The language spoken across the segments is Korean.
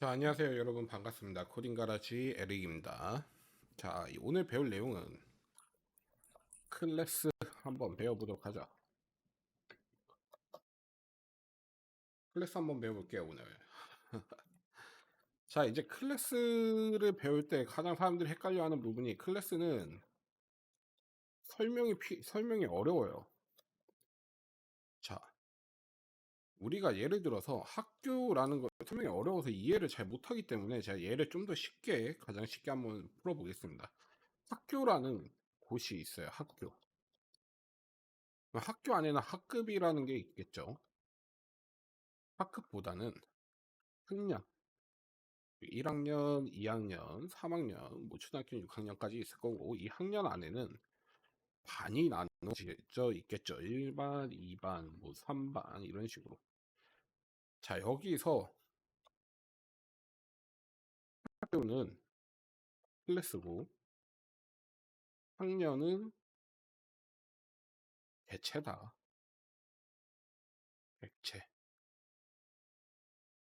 자, 안녕하세요, 여러분. 반갑습니다. 코딩 가라지 에릭입니다. 자, 이 오늘 배울 내용은 클래스 한번 배워보도록 하죠. 클래스 한번 배워볼게요, 오늘. 자, 이제 클래스를 배울 때 가장 사람들이 헷갈려하는 부분이 클래스는 설명이 피, 설명이 어려워요. 우리가 예를 들어서 학교라는 거 설명이 어려워서 이해를 잘 못하기 때문에 제가 예를 좀 더 쉽게 가장 쉽게 한번 풀어보겠습니다. 학교라는 곳이 있어요. 학교. 학교 안에는 학급이라는 게 있겠죠. 학급보다는 학년. 1학년, 2학년, 3학년, 뭐 초등학교 6학년까지 있을 거고 이 학년 안에는 반이 나눠져 있겠죠. 1반, 2반, 뭐 3반 이런 식으로. 자, 여기서 학교는 클래스고 학년은 개체다. 객체.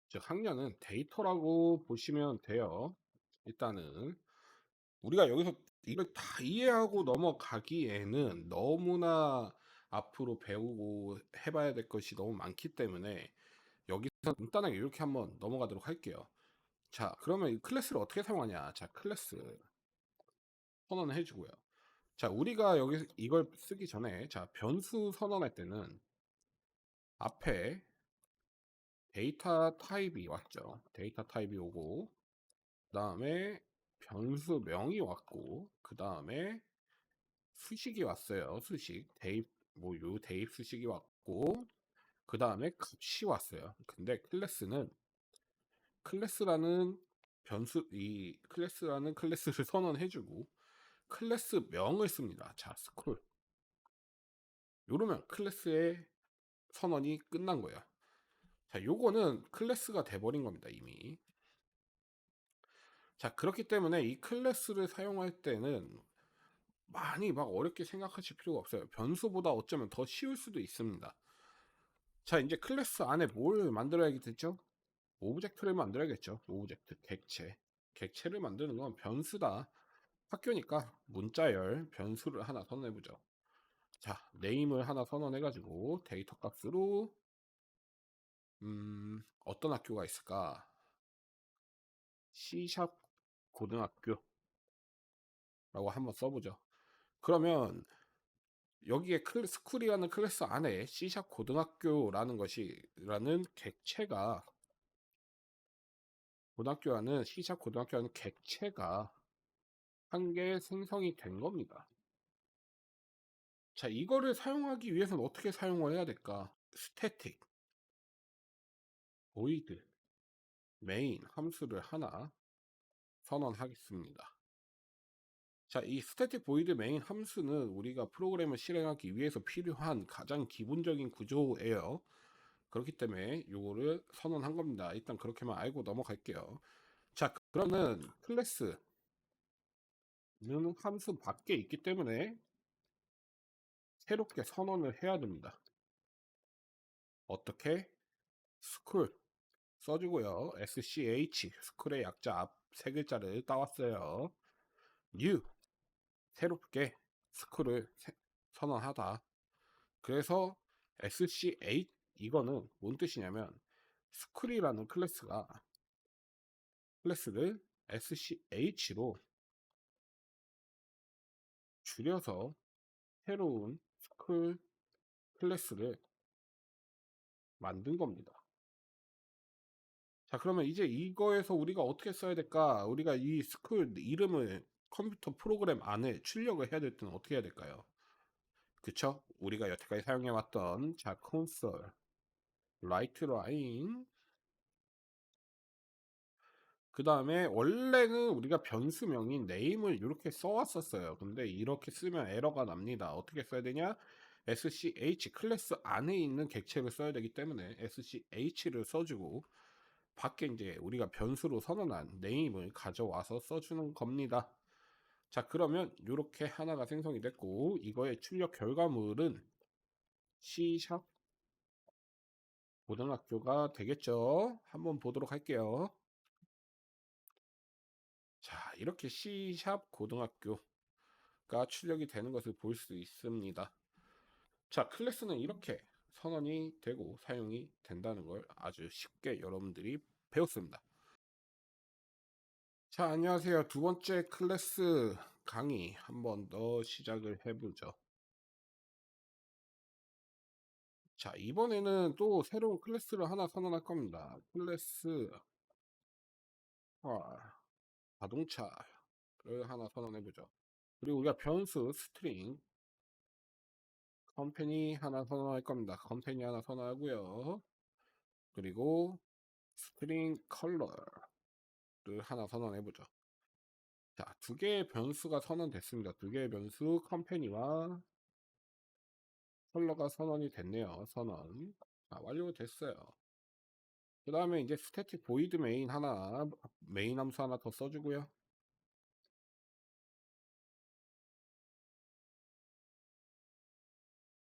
즉 학년은 데이터라고 보시면 돼요. 일단은 우리가 여기서 이걸 다 이해하고 넘어가기에는 너무나 앞으로 배우고 해봐야 될 것이 너무 많기 때문에 여기서 간단하게 이렇게 한번 넘어가도록 할게요. 자, 그러면 이 클래스를 어떻게 사용하냐? 자, 클래스 선언을 해주고요. 자, 우리가 여기 이걸 쓰기 전에 자, 변수 선언할 때는 앞에 데이터 타입이 왔죠. 데이터 타입이 오고 그 다음에 변수명이 왔고 그 다음에 수식이 왔어요. 수식 대입 뭐요 대입 수식이 왔고 그 다음에 값이 왔어요. 근데 클래스는 클래스라는 변수 이 클래스라는 클래스를 선언해주고 클래스 명을 씁니다. 자 스쿨 요러면 클래스의 선언이 끝난 거예요. 자 요거는 클래스가 돼버린 겁니다 이미. 자 그렇기 때문에 이 클래스를 사용할 때는 많이 막 어렵게 생각하실 필요가 없어요. 변수보다 어쩌면 더 쉬울 수도 있습니다. 자 이제 클래스 안에 뭘 만들어야겠죠? 오브젝트를 만들어야겠죠. 오브젝트 객체 객체를 만드는 건 변수다. 학교니까 문자열 변수를 하나 선언해보죠. 자 네임을 하나 선언해가지고 데이터 값으로 음 어떤 학교가 있을까? C샵 고등학교라고 한번 써보죠. 그러면 여기에 클, 스쿨이라는 클래스 안에 C샵 고등학교라는 것이라는 객체가 고등학교라는 C샵 고등학교라는 객체가 한 개 생성이 된 겁니다. 자, 이거를 사용하기 위해서는 어떻게 사용을 해야 될까? 스태틱, void, main 함수를 하나 선언하겠습니다. 자, 이 static void main 함수는 우리가 프로그램을 실행하기 위해서 필요한 가장 기본적인 구조예요. 그렇기 때문에 이거를 선언한 겁니다. 일단 그렇게만 알고 넘어갈게요. 자, 그러면 클래스는 함수 밖에 있기 때문에 새롭게 선언을 해야 됩니다. 어떻게? 스쿨 써주고요. SCH 스쿨의 약자 앞 세 글자를 따왔어요. new 새롭게 스쿨을 선언하다. 그래서 SCH 이거는 뭔 뜻이냐면 스쿨이라는 클래스가 클래스를 SCH로 줄여서 새로운 스쿨 클래스를 만든 겁니다. 자, 그러면 이제 이거에서 우리가 어떻게 써야 될까? 우리가 이 스쿨 이름을 컴퓨터 프로그램 안에 출력을 해야 될 때는 어떻게 해야 될까요? 그쵸? 우리가 여태까지 사용해왔던 자, 콘솔, 라이트 라인, 그 다음에 원래는 우리가 변수명인 name을 이렇게 써왔었어요. 근데 이렇게 쓰면 에러가 납니다. 어떻게 써야 되냐? sch 클래스 안에 있는 객체를 써야 되기 때문에 sch를 써주고 밖에 이제 우리가 변수로 선언한 name을 가져와서 써주는 겁니다. 자 그러면 이렇게 하나가 생성이 됐고 이거의 출력 결과물은 C샵 고등학교가 되겠죠. 한번 보도록 할게요. 이렇게 C샵 고등학교가 출력이 되는 것을 볼 수 있습니다. 자, 클래스는 이렇게 선언이 되고 사용이 된다는 걸 아주 쉽게 여러분들이 배웠습니다. 자, 안녕하세요. 두 번째 클래스 강의 한 번 더 시작을 해보죠. 자, 이번에는 또 새로운 클래스를 하나 선언할 겁니다. 클래스 아, 자동차를 하나 선언해보죠. 그리고 우리가 변수 스트링 컴퍼니 하나 선언할 겁니다. 컴퍼니 하나 선언하고요. 그리고 스트링 컬러 를 하나 선언해보죠. 자, 두 개의 변수가 선언됐습니다. 두 개의 변수 컴퍼니와 컬러가 선언이 됐네요. 선언. 아, 완료됐어요. 그 다음에 이제 스태틱 보이드 메인 하나, 메인 함수 하나 더 써주고요.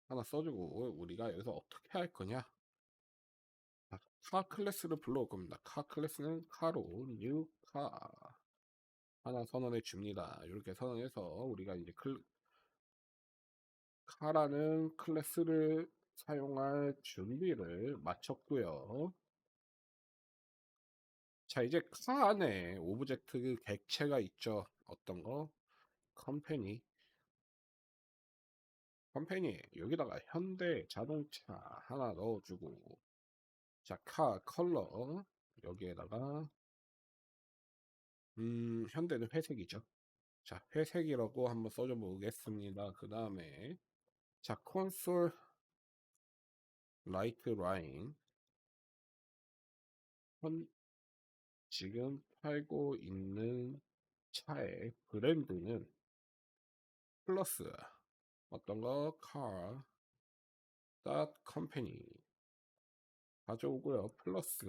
하나 써주고 우리가 여기서 어떻게 할 거냐? 아, 카 클래스를 불러올 겁니다. 카 클래스는 카로 new 카 하나 선언해 줍니다. 이렇게 선언해서 우리가 이제 클 카라는 클래스를 사용할 준비를 마쳤고요. 자, 이제 카 안에 오브젝트 그 객체가 있죠. 어떤 거? 컴퍼니. 컴퍼니 여기다가 현대 자동차 하나 넣어주고 자, 카 컬러. 여기에다가 음, 현대는 회색이죠. 자, 회색이라고 한번 써줘 보겠습니다. 그 다음에 자, 콘솔 라이트 라인. 현 지금 팔고 있는 차의 브랜드는 플러스. 어떤 거? car dot company 가져오고요. 플러스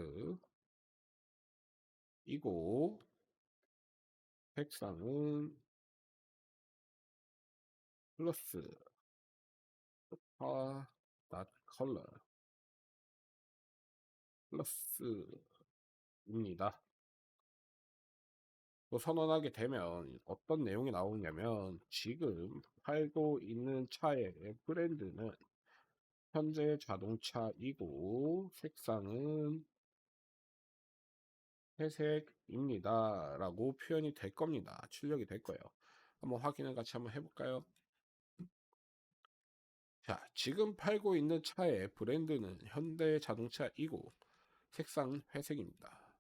이고 색상은 플러스 car dot color 플러스입니다. 또 선언하게 되면 어떤 내용이 나오냐면 지금 팔고 있는 차의 브랜드는 현재 자동차이고 색상은 회색입니다. 라고 표현이 될 겁니다. 출력이 될 거예요. 한번 확인을 같이 한번 해볼까요? 자, 지금 팔고 있는 차의 브랜드는 현대 자동차이고 색상은 회색입니다.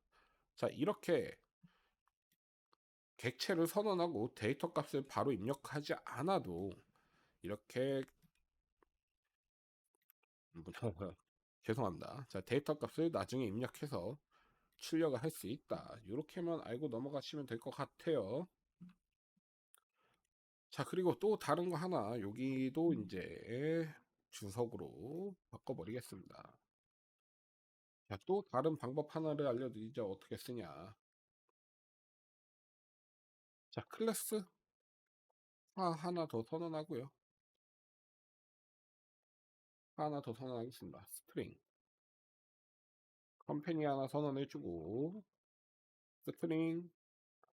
자, 이렇게 객체를 선언하고 데이터 값을 바로 입력하지 않아도 이렇게 죄송합니다. 자, 데이터 값을 나중에 입력해서 출력을 할 수 있다. 이렇게만 알고 넘어가시면 될 것 같아요. 자, 그리고 또 다른 거 하나 여기도 이제 주석으로 바꿔버리겠습니다. 자, 또 다른 방법 하나를 알려드리죠. 어떻게 쓰냐. 자, 클래스 하 하나 더 선언하고요. 하나 더 선언하겠습니다. 스트링 컴퍼니 하나 선언해주고 스트링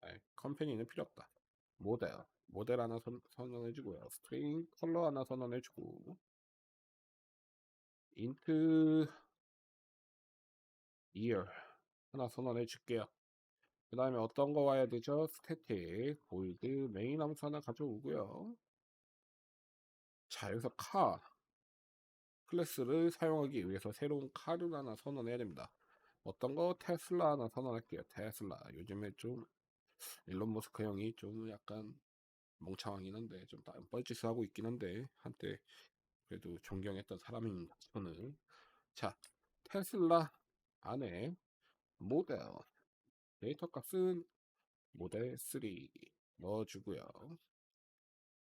아니, 컴퍼니는 필요 없다. 모델 모델 하나 선, 선언해주고요. 스트링 컬러 하나 선언해주고 인트 year 하나 선언해줄게요. 그 다음에 어떤 거 와야 되죠? 스태틱, 보이드, 메인 함수 하나 가져오고요. 자, 여기서 카 클래스를 사용하기 위해서 새로운 카를 하나 선언해야 됩니다. 어떤 거 테슬라 하나 선언할게요. 테슬라. 요즘에 좀 일론 머스크 형이 좀 약간 멍청하긴 한데 좀 뻘짓을 하고 있긴 한데 한때 그래도 존경했던 사람입니다. 저는 자 테슬라 안에 모델 데이터 값은 모델 3 넣어주고요.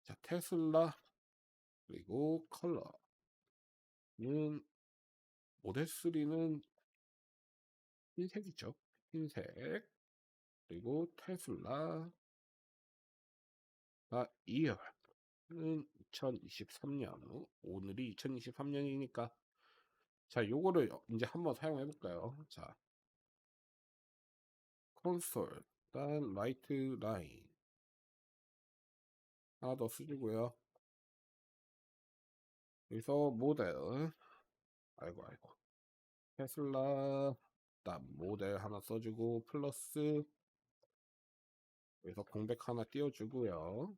자, 테슬라 그리고 컬러 는 모델 3는 흰색이죠. 흰색 그리고 테슬라. 아, 이어는 2023년 오늘이 2023년이니까. 자 요거를 이제 한번 사용해 볼까요? 자. 콘솔 일단 라이트 라인. 하나 더 쓰주고요. 여기서 모델. 아이고 아이고. 테슬라 일단 모델 하나 써주고 플러스 여기서 공백 하나 띄워주고요.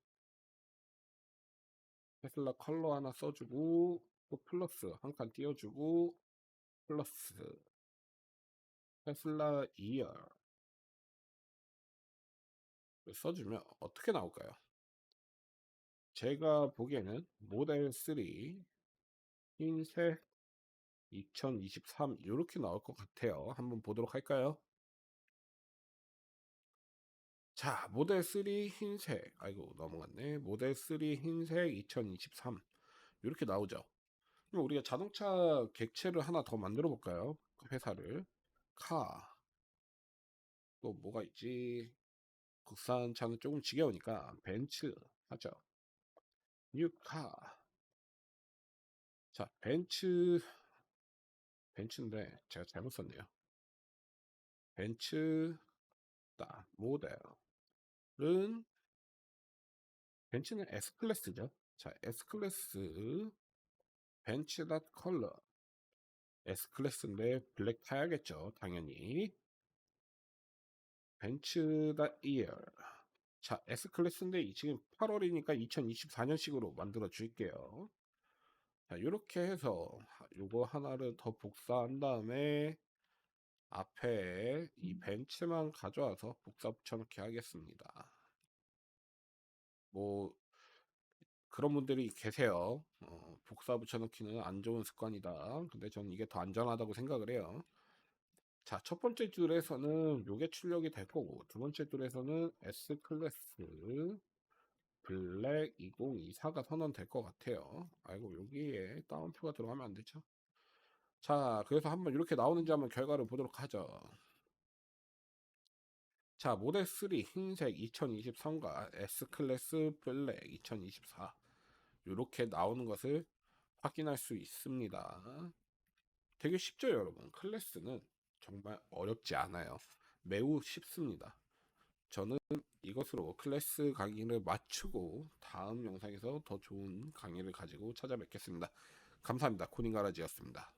테슬라 컬러 하나 써주고 또 플러스 한 칸 띄워주고 플러스. 테슬라 이어. 써주면 어떻게 나올까요? 제가 보기에는 모델 3 흰색 2023 이렇게 나올 것 같아요. 한번 보도록 할까요? 자, 모델 3 흰색. 아이고, 넘어갔네. 모델 3 흰색 2023. 이렇게 나오죠. 그럼 우리가 자동차 객체를 하나 더 만들어 볼까요? 회사를. 카. 또 뭐가 있지? 국산차는 조금 지겨우니까 벤츠 하죠. 뉴카. 자, 벤츠 벤츠인데 제가 잘못 썼네요. 벤츠 다 모델은 벤츠는 S 클래스죠. 자, S 클래스 벤츠 닷 컬러 S 클래스인데 블랙 타야겠죠. 당연히 벤츠 닷 이어 자, S 클래스인데 지금 8월이니까 2024년식으로 만들어 줄게요. 자, 이렇게 해서 요거 하나를 더 복사한 다음에 앞에 이 벤츠만 가져와서 복사 붙여넣기 하겠습니다. 뭐 그런 분들이 계세요. 어, 복사 붙여넣기는 안 좋은 습관이다. 근데 저는 이게 더 안전하다고 생각을 해요. 자, 첫 번째 줄에서는 요게 출력이 될 거고, 두 번째 줄에서는 S 클래스 블랙 2024가 선언될 것 같아요. 아이고, 여기에 다운표가 들어가면 안 되죠. 자, 그래서 한번 이렇게 나오는지 한번 결과를 보도록 하죠. 자, 모델 3 흰색 2023과 S 클래스 블랙 2024 이렇게 나오는 것을 확인할 수 있습니다. 되게 쉽죠, 여러분. 클래스는 정말 어렵지 않아요. 매우 쉽습니다. 저는 이것으로 클래스 강의를 마치고 다음 영상에서 더 좋은 강의를 가지고 찾아뵙겠습니다. 감사합니다. 코딩 가라지였습니다.